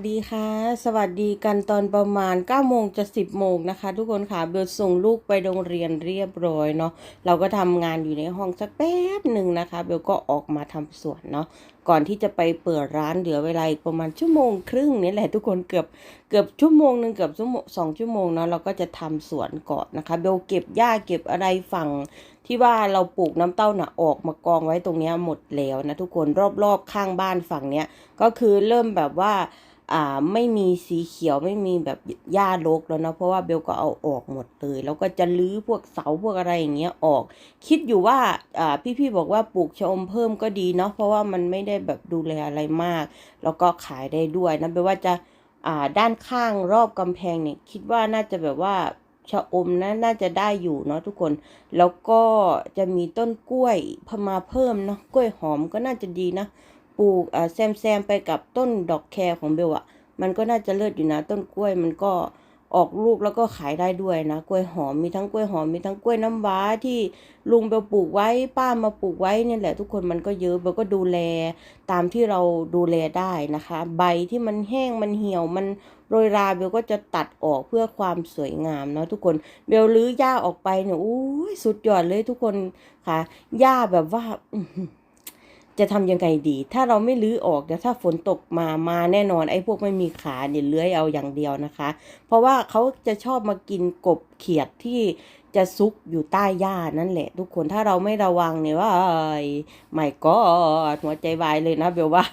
สวัสดีค่ะ สวัสดีกันตอนประมาณ9โมงจะ 10โมงนะคะ ทุกคนค่ะเบลส่งลูกไปโรงเรียนเรียบร้อยเนาะเราก็ทำงานอยู่ในห้องสักแป๊บหนึ่งนะคะ เบลก็ออกมาทำสวนเนาะก่อนที่จะไปเปิดร้านเหลือเวลาอีกประมาณชั่วโมงครึ่งนี่แหละทุกคนเกือบเกือบชั่วโมงหนึ่งเกือบชั่วโมงสองชั่วโมงเนาะเราก็จะทำสวนก่อนนะคะ เบลเก็บหญ้าเก็บอะไรฝั่งที่ว่าเราปลูกน้ำเต้าน่ะออกมากองไว้ตรงนี้หมดแล้วนะทุกคนรอบๆข้างบ้านฝั่งเนี้ยก็คือเริ่มแบบว่า อ่าไม่มีสีเขียวไม่มีแบบหญ้ารกแล้วนะเพราะว่าเบลก็เอาออกหมดเลย แล้วก็จะลื้อพวกเสาพวกอะไรอย่างเงี้ยออก คิดอยู่ว่าอ่าพี่ๆบอกว่าปลูกชะอมเพิ่มก็ดีเนาะเพราะว่ามันไม่ได้แบบดูแลอะไรมาก แล้วก็ขายได้ด้วยนะเบลว่าจะอ่าด้านข้างรอบกำแพงเนี่ยคิดว่าน่าจะแบบว่าชะอมนะน่าจะได้อยู่เนาะทุกคน แล้วก็จะมีต้นกล้วยพมาเพิ่มเนาะกล้วยหอมก็น่าจะดีนะ ปลูกอ่าแซมแซมไปกับต้นดอกแครของเบลอะมันก็น่าจะเลิศอยู่นะต้นกล้วยมันก็ออกลูกแล้วก็ขายได้ด้วยนะกล้วยหอมมีทั้งกล้วยหอมมีทั้งกล้วยน้ำว้าที่ลุงเบลปลูกไว้ป้ามาปลูกไว้เนี่ยแหละทุกคนมันก็เยอะเบลก็ดูแลตามที่เราดูแลได้นะคะ ใบที่มันแห้งมันเหี่ยวมันโรยราเบลก็จะตัดออกเพื่อความสวยงามเนาะทุกคนเบลลื้อหญ้าออกไปเนี่ยอู้ยสุดยอดเลยทุกคนค่ะหญ้าแบบว่า จะทำยังไงดี ถ้าเราไม่ลื้อออกเดี๋ยวถ้าฝนตกมามาแน่นอนไอ้พวกไม่มีขาเนี่ยเลื้อยเอาอย่างเดียวนะคะ เพราะว่าเขาจะชอบมากินกบเขียดที่จะซุกอยู่ใต้หญ้านั่นแหละ ทุกคนถ้าเราไม่ระวังเนี่ยว่าไม่ก็หัวใจวายเลยนะเบลว่า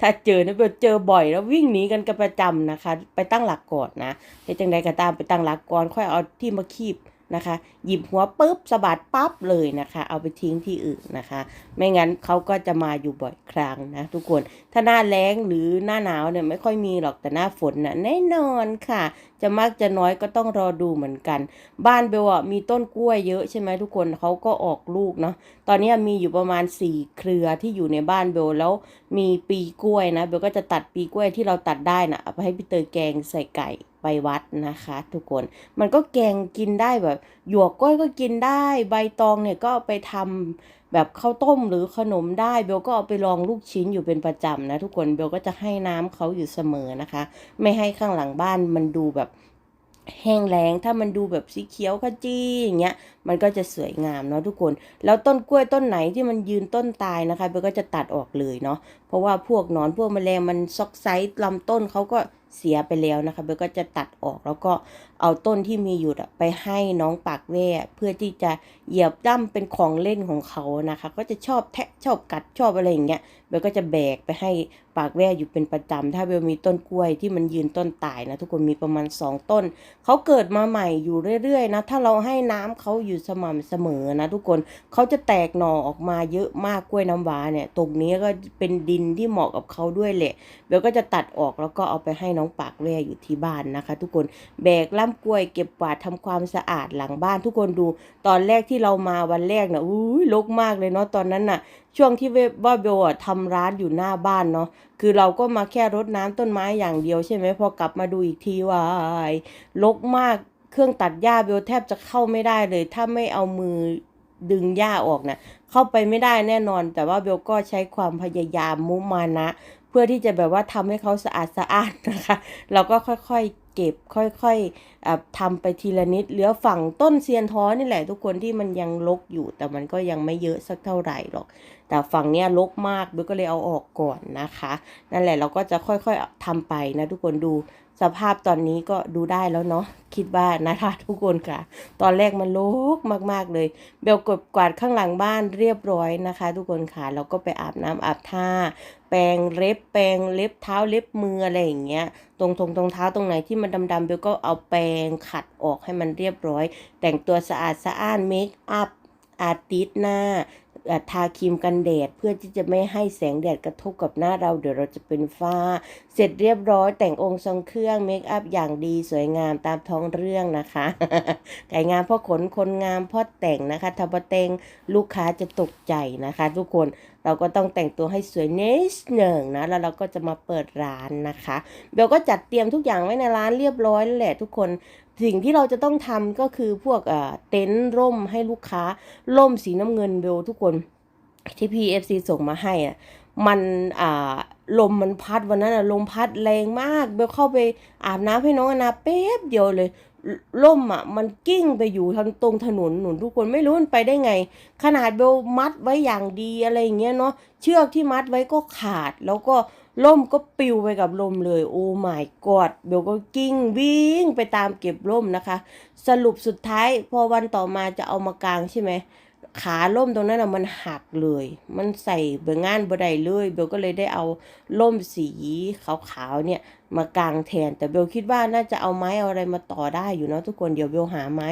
ถ้าเจอนะเบลเจอบ่อยแล้ววิ่งหนีกันกันประจำนะคะ ไปตั้งหลักก่อนนะเฮ็ดจังใดก็ตามไปตั้งหลักก่อนค่อยเอาที่มาคีบ นะคะ หยิบหัวปุ๊บสะบัดปั๊บเลยนะคะ เอาไปทิ้งที่อื่นนะคะ ไม่งั้นเขาก็จะมาอยู่บ่อยครั้งนะทุกคน ถ้าหน้าแล้งหรือหน้าหนาวเนี่ยไม่ค่อยมีหรอกแต่หน้าฝนน่ะแน่นอนค่ะ จะมากจะน้อยก็ต้องรอดูเหมือนกัน บ้านเบลมีต้นกล้วยเยอะใช่ไหมทุกคนเขาก็ออกลูกเนาะตอนนี้มีอยู่ประมาณสี่เครือที่อยู่ในบ้านเบลแล้วมีปีกล้วยนะเบลก็จะตัดปีกล้วยที่เราตัดได้นะเอาไปให้พี่เตยแกงใส่ไก่ ไปวัดนะคะ ทุกคน มันก็แกงกินได้แบบหยวกกล้วยก็กินได้ ใบตองเนี่ยก็ไปทำแบบข้าวต้มหรือขนมได้เบลก็เอาไปลองลูกชิ้นอยู่เป็นประจำนะทุกคนเบลก็จะให้น้ำเขาอยู่เสมอนะคะ ไม่ให้ข้างหลังบ้านมันดูแบบแห้งแล้งถ้ามันดูแบบสีเขียวขจีอย่างเงี้ยมันก็จะสวยงามเนาะทุกคน แล้วต้นกล้วยต้นไหนที่มันยืนต้นตายนะคะเบลก็จะตัดออกเลยเนาะเพราะว่าพวกนอนพวกแมลงมันซอกไซส์ลำต้นเขาก็เสียไปแล้วนะคะเบลก็จะตัดออกแล้วก็เอาต้นที่มีอยู่ไปให้น้องปากแว่เพื่อที่จะเหยียบด้ำเป็นของเล่นของเขานะคะ ก็จะชอบแทะชอบกัดชอบอะไรอย่างเงี้ยเบลก็จะแบกไปให้ปากแว่อยู่เป็นประจำถ้าเบลมีต้นกล้วยที่มันยืนต้นตายนะทุกคนมีประมาณสองต้นเขาเกิดมาใหม่อยู่เรื่อยๆนะถ้าเราให้น้ำเขาอยู่ยู่สม่ำเสมอนะทุกคนเขาจะแตกหน่อออกมาเยอะมากกล้วยน้ำว้าเนี่ย ตรงนี้ก็เป็นดินที่เหมาะกับเขาด้วยแหละเบลก็จะตัดออกแล้วก็เอาไปให้น้องปากแว่อยู่ที่บ้านนะคะ ทุกคนแบกล่ำกล้วยเก็บกวาดทำความสะอาดหลังบ้านทุกคนดู ตอนแรกที่เรามาวันแรกนะอุ้ยรกมากเลยเนาะตอนนั้นน่ะ ช่วงที่เวว่าเบลอะทำร้านอยู่หน้าบ้านเนาะคือเราก็มาแค่รดน้ำต้นไม้อย่างเดียวใช่ไหมพอกลับมาดูอีกทีวายรกมาก เครื่องตัดหญ้าเบลแทบจะเข้าไม่ได้เลย ถ้าไม่เอามือดึงหญ้าออกนะเข้าไปไม่ได้แน่นอน แต่ว่าเบลก็ใช้ความพยายามมุมานะ เพื่อที่จะแบบว่าทำให้เขาสะอาดสะอาดนะคะ เราก็ค่อยๆเก็บค่อยๆทำไปทีละนิดเหลือฝั่งต้นเซียนท้อนี่แหละทุกคนที่มันยังรกอยู่ แต่มันก็ยังไม่เยอะสักเท่าไหร่หรอก แต่ฝั่งเนี้ยรกมากเบลก็เลยเอาออกก่อนนะคะ นั่นแหละเราก็จะค่อยๆทำไปนะทุกคนดูสภาพตอนนี้ก็ดูได้แล้วเนาะคิดว่านะคะทุกคนค่ะ ตอนแรกมันรกมากๆเลย เบลกดกวาดข้างหลังบ้านเรียบร้อยนะคะ ทุกคนค่ะเราก็ไปอาบน้ำอาบท่า แปรงเล็บแปรงเล็บเท้าเล็บมืออะไรอย่างเงี้ย ตรงตรงตรงเท้าตรงไหนที่มันดำๆเบลก็เอาแปรงขัดออกให้มันเรียบร้อย แต่งตัวสะอาดสะอ้านเมคอัพอาร์ติสหน้า ทาครีมกันแดด เพื่อที่จะไม่ให้แสงแดดกระทบกับหน้าเรา เดี๋ยวเราจะเป็นฝ้า เสร็จเรียบร้อยแต่งองค์ทรงเครื่องเมคอัพอย่างดีสวยงามตามท้องเรื่องนะคะ ไก่งามพ่อขนคนงามพ่อแต่งนะคะทับเตงลูกค้าจะตกใจนะคะ ทุกคนเราก็ต้องแต่งตัวให้สวยนิดหนึ่งนะแล้วเราก็จะมาเปิดร้านนะคะเบลก็จัดเตรียมทุกอย่างไว้ในร้านเรียบร้อยแล้วแหละทุกคน สิ่งที่เราจะต้องทำก็คือพวกเต็นท์ร่มให้ลูกค้า ร่มสีน้ำเงินเบลทุกคนที่ PFC ส่งมาให้อะมันอ่าลมมันพัดวันนั้นอะลมพัดแรงมากเบลเข้าไปอาบน้ำให้น้องอนาแป๊บเดียวเลยล่มอะมันกิ้งไปอยู่ทางตรงถนนหนุนทุกคนไม่รู้มันไปได้ไง ขนาดเบลมัดไว้อย่างดีอะไรอย่างเงี้ยเนาะเชือกที่มัดไว้ก็ขาดแล้วก็ ล่มก็ปิวไปกับลมเลย โอ้ my god เบลก็กิ้งวิ่งไปตามเก็บล่มนะคะ สรุปสุดท้ายพอวันต่อมาจะเอามากางใช่ไหม ขาล่มตรงนั้นอะมันหักเลย มันใส่เบงานบ่ได้เลย เบลก็เลยได้เอาล่มสีขาวๆเนี่ยมากางแทน แต่เบลคิดว่าน่าจะเอาไม้เอาอะไรมาต่อได้อยู่เนาะทุกคน เดี๋ยวเบลหาไม้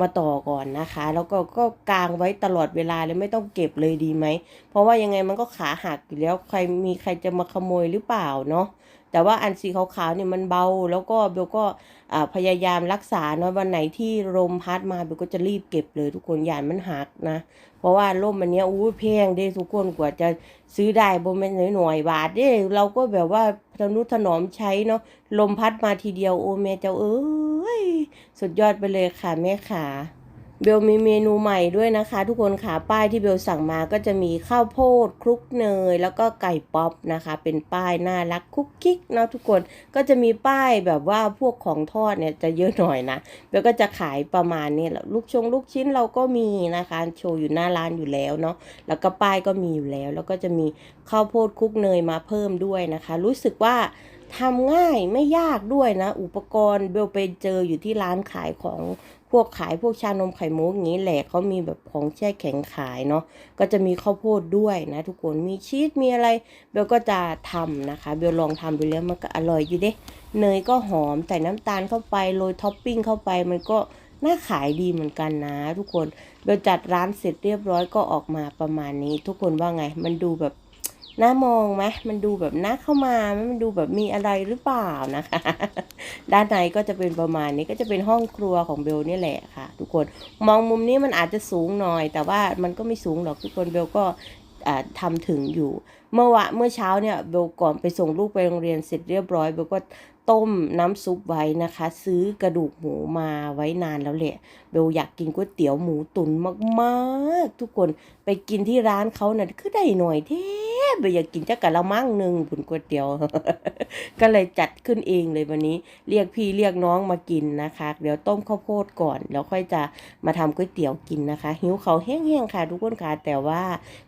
มาต่อก่อนนะคะ แล้วก็ก็กางไว้ตลอดเวลาเลยไม่ต้องเก็บเลยดีไหม เพราะว่ายังไงมันก็ขาหักอยู่แล้ว ใครมีใครจะมาขโมยหรือเปล่าเนาะ แต่ว่าอันสีขาวๆเนี่ยมันเบา แล้วก็เบลก็ พยายามรักษาเนาะวันไหนที่ลมพัดมาเบลก็จะรีบเก็บเลยทุกคนยานมันหักนะ เพราะว่าร่มอันเนี้ยอู้แพงเด้ทุกคนกว่าจะซื้อได้บ่แม่นหน่อยบาทเด้เราก็แบบว่าทนุถนอมใช้เนาะลมพัดมาทีเดียวโอ้แม่เจ้าเอ้ยสุดยอดไปเลยค่ะแม่ขา เบลมีเมนูใหม่ด้วยนะคะ ทุกคนค่ะป้ายที่เบลสั่งมาก็จะมีข้าวโพดคลุกเนย แล้วก็ไก่ป๊อปนะคะ เป็นป้ายน่ารักคุกกิ๊กเนาะทุกคนก็จะมีป้ายแบบว่าพวกของทอดเนี่ยจะเยอะหน่อยนะเบลก็จะขายประมาณนี้แหละลูกชงลูกชิ้นเราก็มีนะคะโชว์อยู่หน้าร้านอยู่แล้วเนาะแล้วก็ป้ายก็มีอยู่แล้ว แล้วก็จะมีข้าวโพดคลุกเนยมาเพิ่มด้วยนะคะ รู้สึกว่าทำง่ายไม่ยากด้วยนะ อุปกรณ์เบลไปเจออยู่ที่ร้านขายของ พวกขายพวกชานมไข่มุกอย่างนี้แหละเขามีแบบของแช่แข็งขายเนาะก็จะมีข้าวโพดด้วยนะทุกคนมีชีสมีอะไรเบลก็จะทำนะคะเบลลองทำดูแล้วมันก็อร่อยอยู่เด้เนยก็หอมใส่น้ำตาลเข้าไปโรยท็อปปิ้งเข้าไปมันก็น่าขายดีเหมือนกันนะ ทุกคนเบลจัดร้านเสร็จเรียบร้อยก็ออกมาประมาณนี้ ทุกคนว่าไง มันดูแบบ น่ามองไหมมันดูแบบน่าเข้ามาไหมมันดูแบบมีอะไรหรือเปล่านะคะ ด้านในก็จะเป็นประมาณนี้ก็จะเป็นห้องครัวของเบลนี่แหละค่ะ ทุกคนมองมุมนี้มันอาจจะสูงหน่อย แต่ว่ามันก็ไม่สูงหรอกทุกคนเบลก็อ่าทำถึงอยู่ เมื่อวะเมื่อเช้าเนี่ยเบลก่อนไปส่งลูกไปโรงเรียนเสร็จเรียบร้อยเบลก็ต้มน้ำซุปไว้นะคะ ซื้อกระดูกหมูมาไว้นานแล้วแหละเบลอยากกินก๋วยเตี๋ยวหมูตุ๋นมากๆ ทุกคน กินที่ร้านเขาเนี่ยคือได้หน่อยแท้เบอยากกินจักกะละมังหนึ่งผุนก๋วยเตี๋ยว ก็เลยจัดขึ้นเองเลยวันนี้ เรียกพี่เรียกน้องมากินนะคะ เดี๋ยวต้มข้าวโพดก่อน แล้วค่อยจะมาทำก๋วยเตี๋ยวกินนะคะ หิวเขาแห้งๆค่ะ ทุกคนค่ะแต่ว่า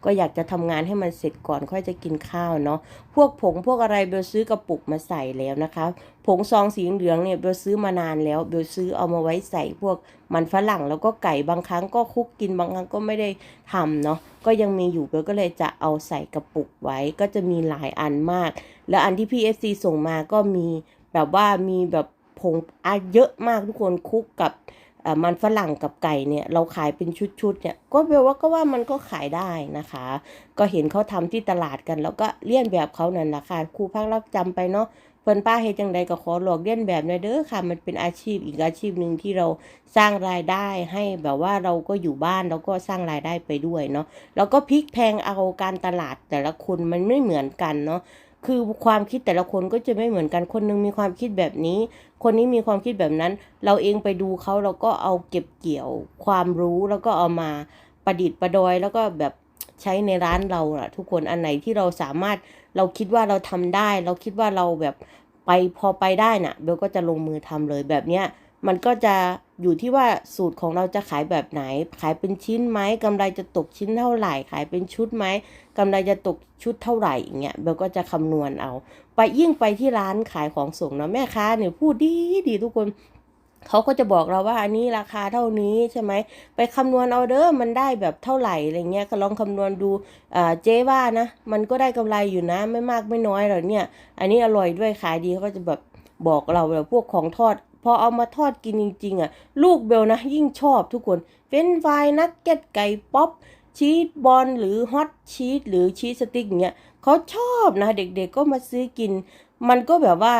ก็อยากจะทำงานให้มันเสร็จก่อนค่อยจะกินข้าวเนาะพวกผงพวกอะไรเบลซื้อกระปุกมาใส่แล้วนะคะผงซองสีเหลืองเนี่ยเบลซื้อมานานแล้วเบลซื้อเอามาไว้ใส่พวกมันฝรั่งแล้วก็ไก่บางครั้งก็คุกกินบางครั้งก็ไม่ได้ทำเนาะก็ยังมีอยู่เบลก็เลยจะเอาใส่กระปุกไว้ก็จะมีหลายอันมาก แล้วอันที่พี่เอฟซีส่งมาก็มีแบบว่ามีแบบผงอะเยอะมากทุกคนคุกกับมันฝรั่งกับไก่เนี่ยเราขายเป็นชุดๆเนี่ยก็เบลว่าก็ว่ามันก็ขายได้นะคะ ก็เห็นเขาทำที่ตลาดกัน แล้วก็เลียนแบบเขานั่นแหละค่ะครูพักรักจำไปเนาะ เพิ่นป้าเฮ็ดจังใดก็ขอหลอกเลียนแบบหน่อยเด้อค่ะ มันเป็นอาชีพอีกอาชีพหนึ่งที่เราสร้างรายได้ให้แบบว่าเราก็อยู่บ้านแล้วก็สร้างรายได้ไปด้วยเนาะแล้วก็พลิกแพงเอาการตลาดแต่ละคนมันไม่เหมือนกันเนาะคือความคิดแต่ละคนก็จะไม่เหมือนกันคนหนึงมีความคิดแบบนี้ คนนี้มีความคิดแบบนั้น เราเองไปดูเขาเราก็เอาเก็บเกี่ยวความรู้แล้วก็เอามาประดิษฐ์ประดอยแล้วก็แบบใช้ในร้านเราอะทุกคนอันไหนที่เราสามารถ เราคิดว่าเราทำได้ เราคิดว่าเราแบบไปพอไปได้น่ะเบลก็จะลงมือทำเลยแบบเนี้ยมันก็จะอยู่ที่ว่าสูตรของเราจะขายแบบไหน ขายเป็นชิ้นไหมกำไรจะตกชิ้นเท่าไหร่ ขายเป็นชุดไหมกำไรจะตกชุดเท่าไหร่อย่างเงี้ยเบลก็จะคำนวณเอา ไปยิ่งไปที่ร้านขายของส่งนะแม่ค้าเนี่ยพูดดีดีทุกคน เขาก็จะบอกเราว่าอันนี้ราคาเท่านี้ใช่ไหมไปคำนวณเอาเด้อมันได้แบบเท่าไหร่อะไรเงี้ยก็ลองคำนวณดูอ่าเจ๊ว่านะ มันก็ได้กำไรอยู่นะไม่มากไม่น้อยหรอกเนี่ย อันนี้อร่อยด้วยขายดีเขาก็จะแบบบอกเราแบบพวกของทอดพอเอามาทอดกินจริง ๆ อะ ลูกเบลนะ ยิ่งชอบทุกคนเฟรนฟรายนักเก็ตไก่ป๊อปชีสบอลหรือฮอตชีสหรือชีสสติ๊กอย่างเงี้ยเขาชอบนะ เด็กๆก็มาซื้อกิน มันก็แบบว่า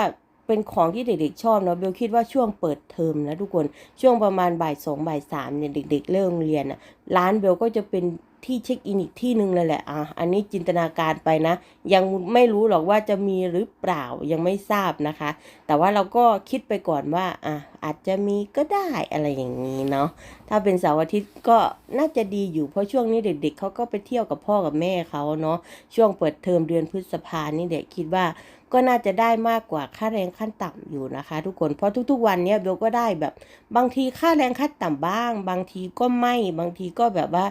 เป็นของที่เด็กๆชอบเนาะเบลคิดว่าช่วงเปิดเทอมนะทุกคนช่วงประมาณบ่ายสองบ่ายสามเนี่ยเด็ก ๆ เลิกเรียนอะร้านเบลก็จะเป็นที่เช็คอินอีกที่หนึ่งเลยแหละอะอันนี้จินตนาการไปนะ ยังไม่รู้หรอกว่าจะมีหรือเปล่ายังไม่ทราบนะคะ แต่ว่าเราก็คิดไปก่อนว่าอะอาจจะมีก็ได้อะไรอย่างนี้เนาะถ้าเป็นเสาร์อาทิตย์ก็น่าจะดีอยู่เพราะช่วงนี้เด็ก ๆเขาก็ไปเที่ยวกับพ่อกับแม่เขาเนาะช่วงเปิดเทอมเดือนพฤษภานี่เด็กคิดว่า ก็น่าจะได้มากกว่าค่าแรงขั้นต่ำอยู่นะคะ ทุกคนเพราะทุก ๆ วันเนี้ยเบลก็ได้แบบบางทีค่าแรงขั้นต่ำบ้าง บางทีก็ไม่บางทีก็แบบว่า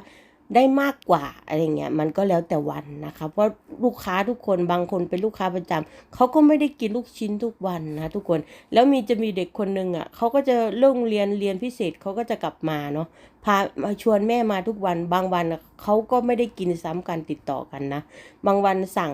ได้มากกว่าอะไรเงี้ยมันก็แล้วแต่วันนะคะ เพราะลูกค้าทุกคนบางคนเป็นลูกค้าประจำเขาก็ไม่ได้กินลูกชิ้นทุกวันนะทุกคนแล้วมีจะมีเด็กคนหนึ่งอะเขาก็จะเลิกเรียนเรียนพิเศษเขาก็จะกลับมาเนาะพามาชวนแม่มาทุกวัน บางวันเขาก็ไม่ได้กินซ้ำกันติดต่อกันนะ บางวันสั่ง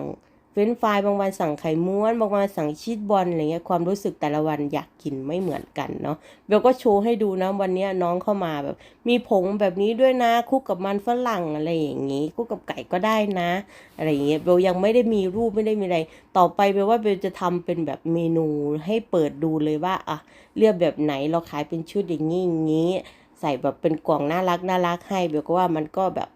เฟรนช์ฟรายบางวันสั่งไข่ม้วน บางวันสั่งชีสบอลอะไรเงี้ยความรู้สึกแต่ละวันอยากกินไม่เหมือนกันเนาะเบลก็โชว์ให้ดูนะวันนี้น้องเข้ามาแบบ มีผงแบบนี้ด้วยนะคุกกับมันฝรั่งอะไรอย่างงี้คุกกับไก่ก็ได้นะ อะไรอย่างเงี้ยเบลยังไม่ได้มีรูปไม่ได้มีอะไรต่อไปเบลว่าเบลจะทำเป็นแบบเมนูให้เปิดดูเลยว่าอะเลือกแบบไหนเราขายเป็นชุดอย่างงี้อย่างงี้ ใส่แบบเป็นกล่องน่ารักน่ารักให้เบลก็ว่ามันก็แบบ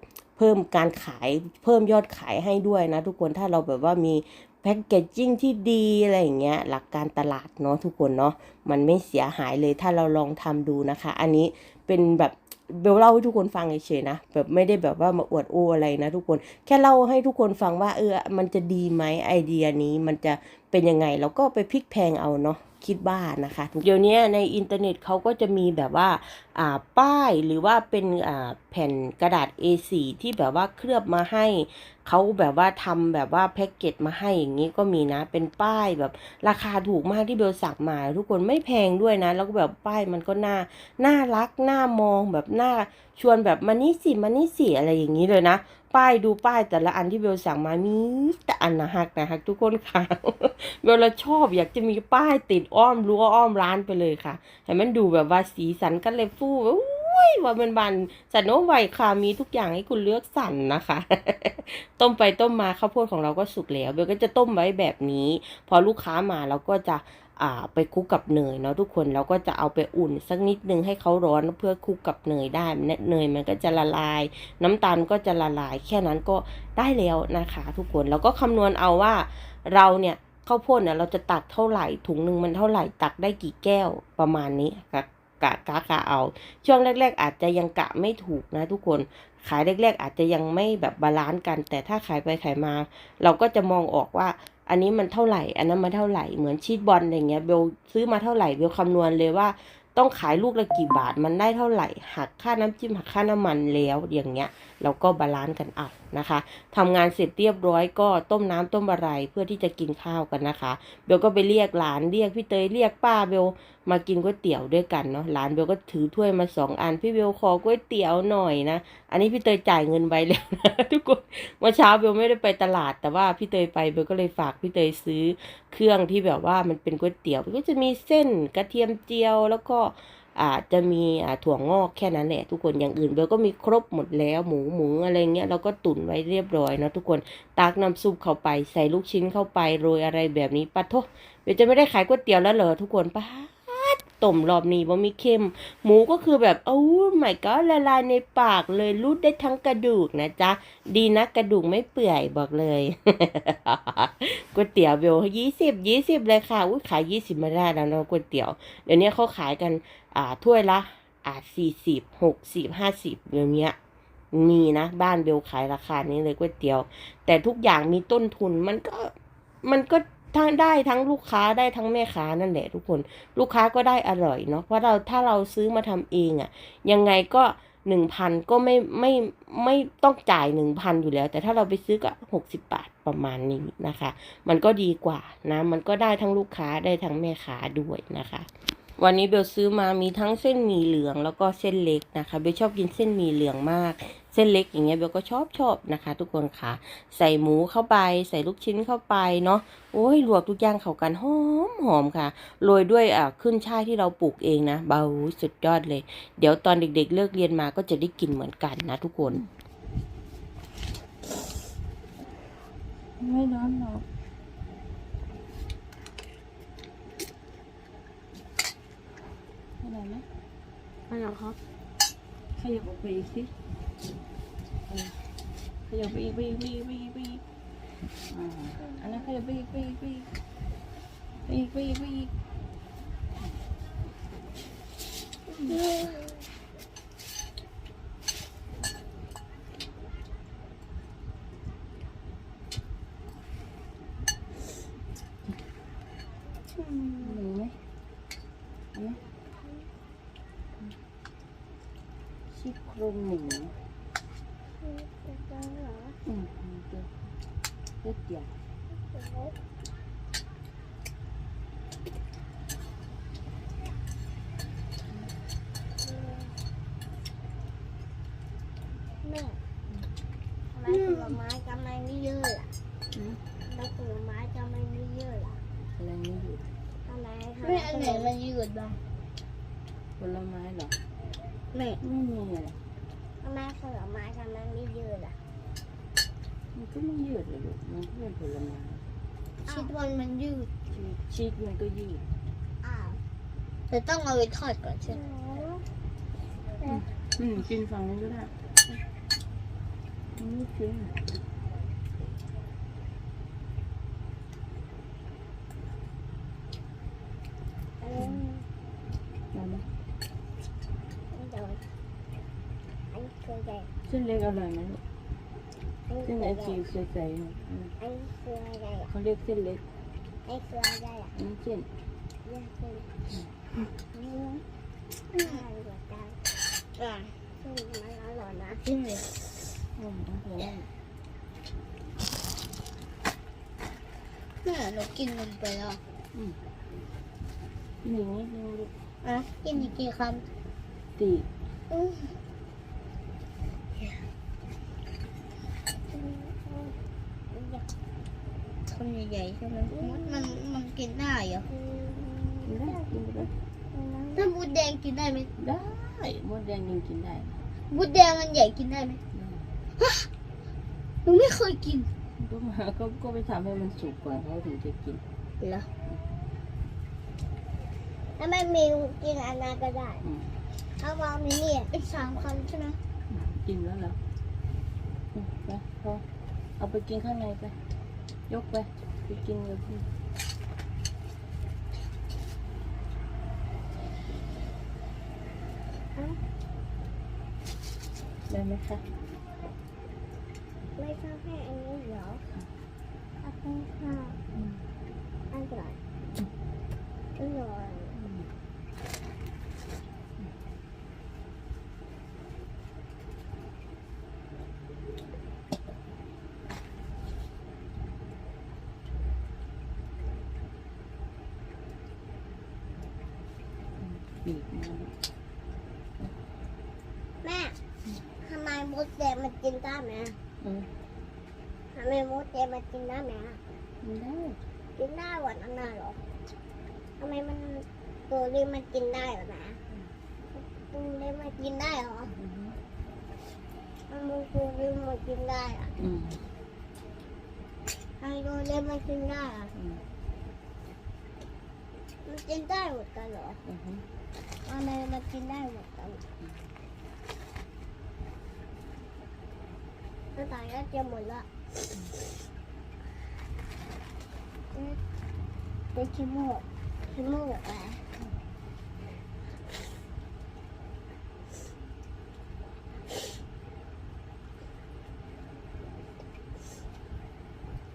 พิ่มการขายเพิ่มยอดขายให้ด้วยนะ ทุกคนถ้าเราแบบว่ามีแพ็กเกจจิ้งที่ดีอะไรอย่างเงี้ยหลักการตลาดเนาะทุกคนเนาะมันไม่เสียหายเลยถ้าเราลองทำดูนะคะ อันนี้เป็นแบบเบลเล่าให้ทุกคนฟังเฉยๆนะแบบไม่ได้แบบว่ามาอวดโออะไรนะทุกคนแค่เล่าให้ทุกคนฟังว่าเออมันจะดีไหมไอเดียนี้มันจะเป็นยังไงเราก็ไปพลิกแพงเอาเนาะคิดว่านะคะเดี๋ยวนี้ในอินเทอร์เน็ตเขาก็จะมีแบบว่าป้ายหรือว่าเป็นอ่าแผ่นกระดาษ A4 ที่แบบว่าเคลือบมาให้เขาแบบว่าทำแบบว่าแพ็กเกจมาให้อย่างนี้ก็มีนะ เป็นป้ายแบบราคาถูกมากที่เบลสั่งมา ทุกคนไม่แพงด้วยนะ แล้วก็แบบป้ายมันก็น่าน่ารักน่ามองแบบน่าชวนแบบมานี่สิมานี่สิอะไรอย่างนี้เลยนะป้ายดูป้ายแต่ละอันที่เบลสั่งมามีแต่อันนะฮักนะฮักทุกคนค่ะเบลละชอบอยากจะมีป้ายติดอ้อมรั้วอ้อมร้านไปเลยค่ะให้มันดูแบบว่าสีสันกันเลยฟแบบอุ้ยว่าเป็นบันสันโนไวค่ะมีทุกอย่างให้คุณเลือกสรรนนะคะ ต้มไปต้มมาข้าวโพดของเราก็สุกแล้วเบลก็จะต้มไว้แบบนี้ พอลูกค้ามาเราก็จะอ่าไปคลุกกับเนยเนาะทุกคนเราก็จะเอาไปอุ่นสักนิดนึงให้เขาร้อนเพื่อคลุกกับเนยได้เนยมันก็จะละลาย น้ำตาลก็จะละลาย แค่นั้นก็ได้แล้วนะคะ ทุกคนแล้วก็คำนวณเอาว่าเราเนี่ยข้าวโพดเนี่ยเราจะตักเท่าไหร่ถุงหนึ่งมันเท่าไหร่ตักได้กี่แก้วประมาณนี้กะ กะกะกะเอา ช่วงแรก ๆ อาจจะยังกะไม่ถูกนะทุกคนขายแรก ๆ อาจจะยังไม่แบบบาลานซ์กัน แต่ถ้าขายไปขายมา เราก็จะมองออกว่า อันนี้มันเท่าไหร่ อันนั้นมันเท่าไหร่เหมือนชีสบอลอะไรเงี้ยเบลซื้อมาเท่าไหร่เบลคำนวณเลยว่าต้องขายลูกละกี่บาทมันได้เท่าไหร่หักค่าน้ำจิ้มหักค่าน้ำมันแล้วอย่างเงี้ยเราก็บาลานซ์กันเอา นะคะทำงานเสร็จเรียบร้อยก็ต้มน้ำต้มอะไรเพื่อที่จะกินข้าวกันนะคะเบลก็ไปเรียกหลานเรียกพี่เตยเรียกป้าเบลมากินก๋วยเตี๋ยวด้วยกันเนาะหลานเบลก็ถือถ้วยมาสองอันพี่เบลขอก๋วยเตี๋ยวหน่อยนะ อันนี้พี่เตยจ่ายเงินไปแล้วนะทุกคนเมื่อเช้าเบลไม่ได้ไปตลาดแต่ว่าพี่เตยไปเบลก็เลยฝากพี่เตยซื้อเครื่องที่แบบว่ามันเป็นก๋วยเตี๋ยวมันก็จะมีเส้นกระเทียมเจียวแล้วก็ อาจจะมีถั่วงอกแค่นั้นแหละทุกคนอย่างอื่นเบลก็มีครบหมดแล้วหมูหมูอะไรเงี้ยเราก็ตุ๋นไว้เรียบร้อยเนาะทุกคนตักน้ำซุปเข้าไปใส่ลูกชิ้นเข้าไปโรยอะไรแบบนี้ปะโทเบลจะไม่ได้ขายก๋วยเตี๋ยวแล้วเหรอทุกคนปะ ต้มรอบนี้ว่มีเค็ม หมูก็คือแบบโอ้ไม่ก็ละลายในปากเลยรูดได้ทั้งกระดูกนะจ๊ะ ดีนะกระดูกไม่เปื่อยบอกเลยก๋วยเตี๋ยวเบลยี่สิบยี่สิบเลยค่ะอุ้ยขายยี่สิบม่ได้แล้วเนาะก๋วยเตี๋ยว เดี๋ยวนี้เขาขายกันอ่าถ้วยละอ่าสี่สิบหกสิบห้าสิบอย่างเงี้มีนะบ้านเบลขายราคานี้เลยก๋วยเตี๋ยว แต่ทุกอย่างมีต้นทุนมันก็มันก็ ทั้งได้ทั้งลูกค้าได้ทั้งแม่ค้านั่นแหละทุกคน ลูกค้าก็ได้อร่อยเนาะเพราะเราถ้าเราซื้อมาทำเองอะ่ะ ยังไงก็หนึ่งพันก็ไม่ไม่ไม่ต้องจ่ายหนึ่งพันอยู่แล้ว แต่ถ้าเราไปซื้อก็หกสิบบาทประมาณนี้นะคะ มันก็ดีกว่านะ มันก็ได้ทั้งลูกค้าได้ทั้งแม่ค้าด้วยนะคะ วันนี้เบลซื้อมามีทั้งเส้นหมี่เหลืองแล้วก็เส้นเล็กนะคะเบลชอบกินเส้นหมี่เหลืองมาก เส้นเล็กอย่างเงี้ยเบลก็ชอบชอบนะคะ ทุกคนค่ะ ใส่หมูเข้าไป ใส่ลูกชิ้นเข้าไปเนาะโอ้ยลวกทุกอย่างเข้ากันหอมหอมค่ะโรยด้วยอ่าขึ้นช่ายที่เราปลูกเองนะเบาสุดยอดเลย เดี๋ยวตอนเด็กๆ เลิกเรียนมาก็จะได้กินเหมือนกันนะทุกคน ไม่ร้อนหรอก ร่อยไหม อร่อยครับขยับออกไปอีกสิขยับไปอีกไปอีกไปอีกไปอีกไปอีกอันนั้นขยับไปอีกไปอีกไปอีกไปอีกไปอีกไปอีก หนูไหมเอาไหมซี่โครงหมูอืมอืมเดี๋ยวเดี๋ยวเดี๋ยว แม่ทำไมผ ลไม้ทำไมไม่เยอะล่ะอืมทำไมผลไม้ทำไมไม่เยอะล่ะอะไรไม่อยู่ทำไมแม่อันไหนมันยืดบ้างผลไม้เหรอแม่ไม่มีอะไรทำไมผลไม้ทำไมไม่เยอะล่ะมันก็ไม่ยืดเลยลูกมันก็เป็นผลไม้ชิดวันมันยืดชีสมันก็ยืดอ้าวแต่ต้องเอาไปทอดก่อนใช่ไหมอืมกินฝั่งนี้ก็ได้ มันไม่กินเออเอาไหมไม่โดนอันนี้คืออะไร เนี่ยนนี้คืออะไรอะเขาเรียกเส้นเล็กอันนี้คืออะไรอะอันนี้เส้นเรียกคืออืมอร่อยกว่ากันอ่าซึ่งมันอร่อยนะจิ้มเลยอืมโอเคแม่หนูกินมไปแล้วหนึ่งนิดนึงลูกอะกินอีกกี่คตีำอื้อคำใหญ่ๆใช่ไหมมันมันมันกินได้เหรอกินได้กินไปเลยถ้าบูดแดงกินได้ไหมได้มดแดงยังกินได้ บูดแดงมันใหญ่กินได้ไหม หนูไม่เคยกินก็มาก็ก็ไปทำให้มันสุกก่อนเขาถึงจะกินเหรอถ้าไม่มีกินอันนั้นก็ได้อืมเอาวางในนี่อีกสามคำใช่ไหมกินแล้วเหรออืมไปพอเอาไปกินข้างในไป ยกไป ไปกินกับพี่ได้ไหมคะ ไม่ชอบให้อันนี้เหรอขอบคุณค่ะอร่อยอร่อยอืมบีบมาแม่ทำไมมดแดงมันกินได้ไหม อืมทำไมมดแดงมันกินได้ไหมมันได้กินได้หวานอันนั้นเหรอทำไมมันตัวเล็กมันกินได้เหรอนะตัวเล็กมันกินได้เหรออืมทำไมตัวเล็กมันกินได้อะอืมทำไมตัวเล็กมันกินได้อะอืมมันกินได้หมดกันเหรออืมทำไมมันกินได้หมดกัน น้ำตาลก็เตรียมหมดละเอ๊ะเป็นขี้มูกขี้มูกอะไร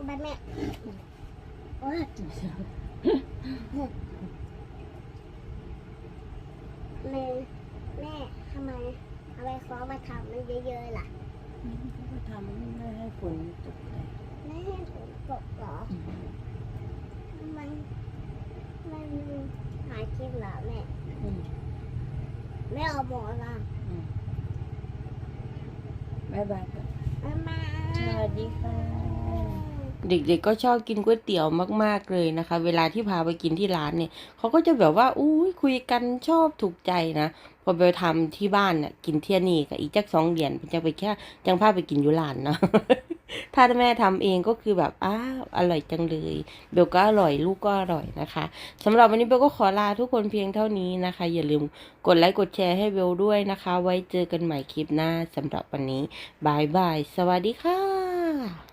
ไปแม่โอ้ม่แม่ทำไมทำไมเขามาทำมันเยอะๆล่ะ เขาก็ทำไม่ให้ฝนตกเลยไม่ให้ฝนตกเหรออืมมันมันหายคิดเหรอแม่อืมแม่เอาหมอละอืมบายบายก่อนมามา สวัสดีค่ะ เด็กๆก็ชอบกินก๋วยเตี๋ยวมาก ๆเลยนะคะ เวลาที่พาไปกินที่ร้านเนี่ยเขาก็จะแบบว่าอุ้ยคุยกันชอบถูกใจนะพอไปทำที่บ้านน่ะกินเที่ยนี่กับอีจักสองเหรียญจะไปแค่จังพาไปกินยู่ร้านเนาะถ้าแม่ทำเองก็คือแบบอ้าอร่อยจังเลย เบลก็อร่อยลูกก็อร่อยนะคะสำหรับวันนี้เบลก็ขอลาทุกคนเพียงเท่านี้นะคะ อย่าลืมกดไลค์กดแชร์ให้เบลด้วยนะคะ ไว้เจอกันใหม่คลิปหน้าสำหรับวันนี้บายบายสวัสดีค่ะ